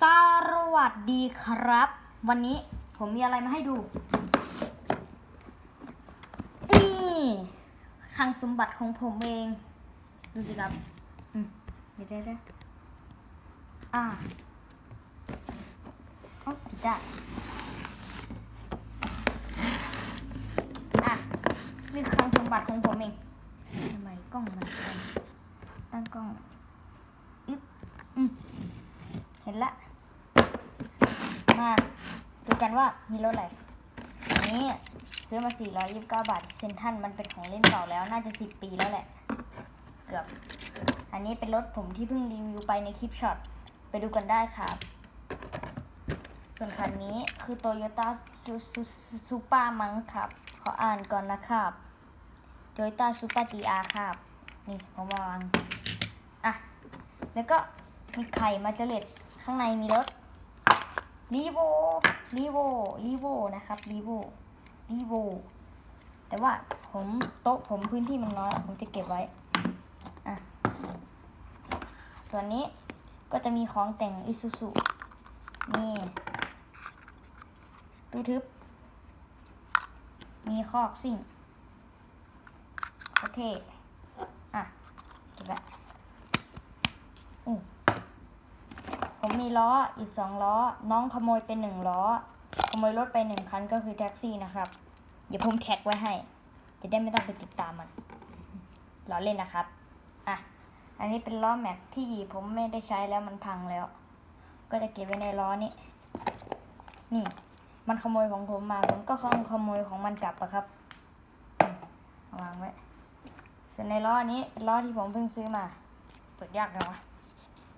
สวัสดีครับ วันนี้ผมมีอะไรมาให้ดู นี่คลังสมบัติของผมเอง ดูสิครับอืมเดี๋ยวเดี๋ยวเดี๋ยวอ่าโอ้ปิดได้อะนี่คลังสมบัติของผมเองทำไมกล้องมันเป็นตั้งกล้องอึ๊บอืมเห็นละ มาดูกันว่ามีรถอะไรอันนี้ซื้อมา 429 บาทเซนทันมันเป็นของเล่นเก่าแล้วน่าจะ 10 ปีแล้วแหละ เกือบ อันนี้เป็นรถผมที่เพิ่งรีวิวไปในคลิปช็อต ไปดูกันได้ครับ ส่วนคันนี้คือ Toyota Supra มั้งครับ ขออ่านก่อนนะครับ Toyota Supra GR ครับ นี่ผมวาง อะ แล้วก็มีไข่มาเจเลตข้างในมีรถ รีโวรีโวรีโวนะครับรีโวรีโวแต่ว่าผมโต๊ะผมพื้นที่มันน้อยผมจะเก็บไว้อะส่วนนี้ก็จะมีของแต่งอิซูซุนี่ตู้ทึบ มีคอกซิ่งโอเคอะเก็บไว้อู้ มีล้ออีกสองล้อ น้องขโมยเป็นหนึ่งล้อ ขโมยรถไปหนึ่งคันก็คือแท็กซี่นะครับ เดี๋ยวผมแท็กไว้ให้ จะได้ไม่ต้องไปติดตามมันล้อเล่นนะครับ อะ อันนี้เป็นล้อแม็กที่ผมไม่ได้ใช้แล้วมันพังแล้ว ก็จะเก็บไว้ในล้อนี้ นี่ มันขโมยของผมมา ผมก็ขโมยของมันกลับอะครับวางไว้ ส่วนในล้อนี้ล้อที่ผมเพิ่งซื้อมา เปิดยากจังวะ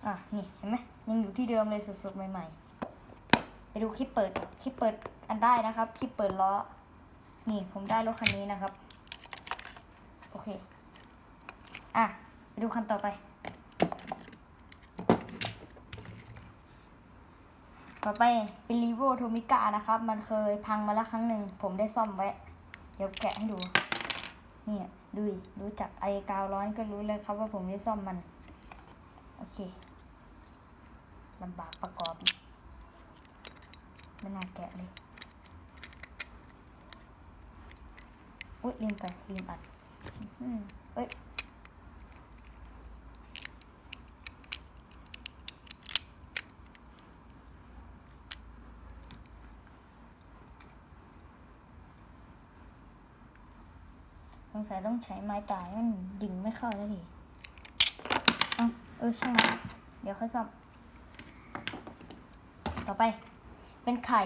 อะนี่เห็นไหมยังอยู่ที่เดิมเลยสดๆใหม่ๆ ไปดูคลิปเปิดคลิปเปิดอันได้นะครับคลิปเปิดล้อ นี่ผมได้รถคันนี้นะครับ โอเค อะไปดูคันต่อไป ต่อไปเป็นรีโวโทมิกะนะครับ มันเคยพังมาแล้วครั้งหนึ่งผมได้ซ่อมไว้ เดี๋ยวแกะให้ดู นี่ดูดิรู้จักไอกาวร้อนก็รู้เลยครับว่าผมได้ซ่อมมัน โอเค ลำบากประกอบไม่น่าแกะเลยอุ้ยลืมไปลืมอัดอเอ้ยสงสัยต้องใช้ไม้ตายมันดึงไม่เข้าแล้วทีเอ้าเออช่างมันเดี๋ยวค่อยซ่อม ต่อไปเป็นไข่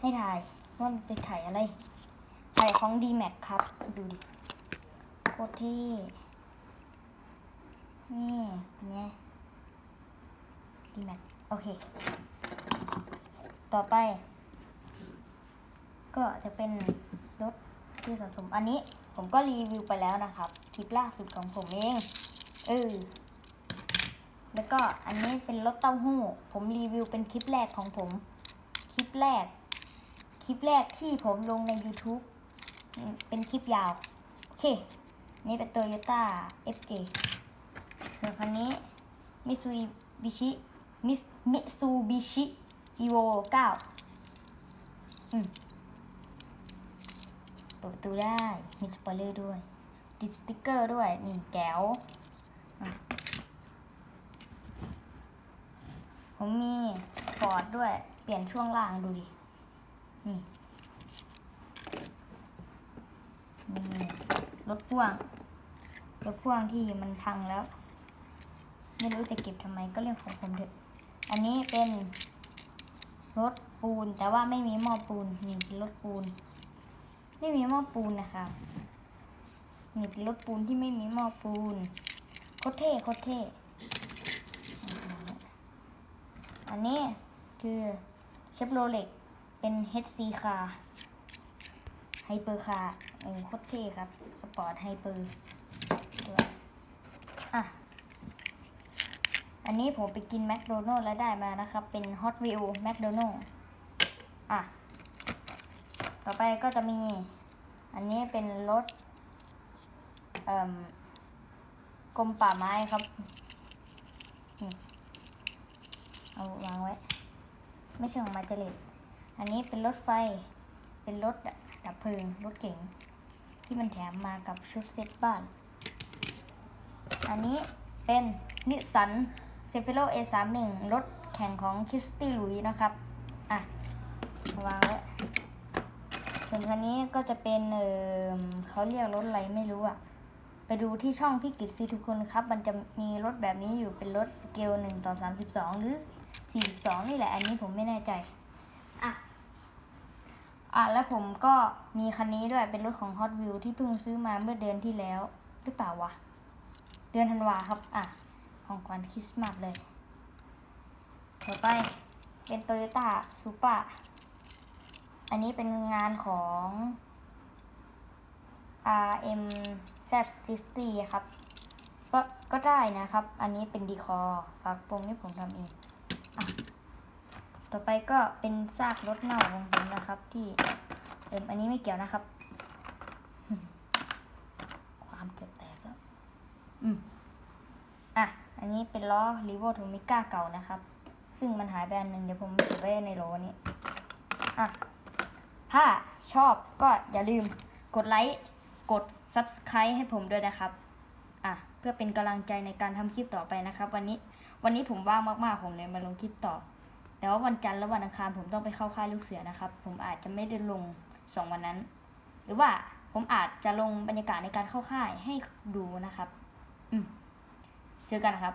ให้ทายว่ามันเป็นไข่อะไร ไข่ของ d m a x ครับ ดูดิโคตรเท่นี่เป็นไง d m a x โอเค ต่อไป ก็จะเป็นรถที่สะสมอันนี้ผมก็รีวิวไปแล้วนะครับ คลิปล่าสุดของผมเอง เออ แล้วก็อันนี้เป็นรถเต้าหู้ ผมรีวิวเป็นคลิปแรกของผม คลิปแรก คลิปแรกที่ผมลงใน YouTube เป็นคลิปยาว โอเค นี่เป็น Toyota FJ ส่วนคันนี้ Mitsubishi Mis Mitsubishi Evo 9อืมเปิดประตูได้ มีสปอยเลอร์ด้วย ติดสติ๊กเกอร์ด้วย นี่แก้วอะ ผมมีฟอร์ดด้วย เปลี่ยนช่วงล่างดูดิ นี่นี่รถพ่วง รถพ่วงที่มันพังแล้ว ไม่รู้จะเก็บทำไมก็เรื่องของผมเถอะ อันนี้เป็นรถปูนแต่ว่าไม่มีหม้อปูนนี่เป็นรถปูน ไม่มีหม้อปูนนะคะนี่เป็นรถปูนที่ไม่มีหม้อปูนโคตรเท่โคตรเท่ อันนี้คือเชฟโรเล็กเป็น HC คาไฮเปอร์คาโอ้โคตรเท่ครับ สปอร์ตไฮเปอร์อะ อันนี้ผมไปกินแมคโดนัลล์แล้วได้มานะครับ เป็น Hot Wheel แมคโดนัลล์อะ ต่อไปก็จะมี อันนี้เป็นรถเอ่อกรมป่าไม้ครับนี่ เอาวางไว้ ไม่ใช่ของมาเจเลตอันนี้เป็นรถไฟ เป็นรถดับเพลิง รถเก๋ง ที่มันแถมมากับชุดเซ็ตบ้าน อันนี้เป็นนิสสันเซฟิโล A31 รถแข่งของคิสตี้ลุยนะครับ อะ วางไว้ ส่วนคันนี้ก็จะเป็นเออเขาเรียกรถอะไรไม่รู้อะ ไปดูที่ช่องพี่กิตซีทุกคนครับ มันจะมีรถแบบนี้อยู่เป็นรถสเกล1ต่อ 32 หรือ 42 นี่แหละ อันนี้ผมไม่แน่ใจ อะ อะ แล้วผมก็มีคันนี้ด้วย เป็นรถของ Hot Wheels ที่เพิ่งซื้อมาเมื่อเดือนที่แล้ว หรือเปล่าวะ เดือนธันวาครับ อะ ของขวัญคริสต์มาสเลย ต่อไป เป็น Toyota Supra อันนี้เป็นงานของ RM Z60 ครับก็ก็ได้นะครับ อันนี้เป็นดีคอร์ฝากปรงที่ผมทำเองอต่อไปก็เป็นซากรถเน่าของผมนะครับ ที่เอิมอันนี้ไม่เกี่ยวนะครับ ความเจ็บแตกแล้วอืมอะ อันนี้เป็นล้อ r ีโว t o m i c a เก่านะครับ ซึ่งมันหายไปอันหนึ่งเดี๋ยวผมเก็บไว้ในโหลนี้ อะ ถ้าชอบก็อย่าลืมกดไลค์ กด Subscribe ให้ผมด้วยนะครับ อะ เพื่อเป็นกำลังใจในการทำคลิปต่อไปนะครับ วันนี้ วันนี้ผมว่างมากๆ ผมเลยมาลงคลิปต่อ แต่ว่าวันจันทร์และวันอังคารผมต้องไปเข้าค่ายลูกเสือนะครับ ผมอาจจะไม่ได้ลงสองวันนั้น หรือว่าผมอาจจะลงบรรยากาศในการเข้าค่ายให้ดูนะครับ อืม เจอกันนะครับ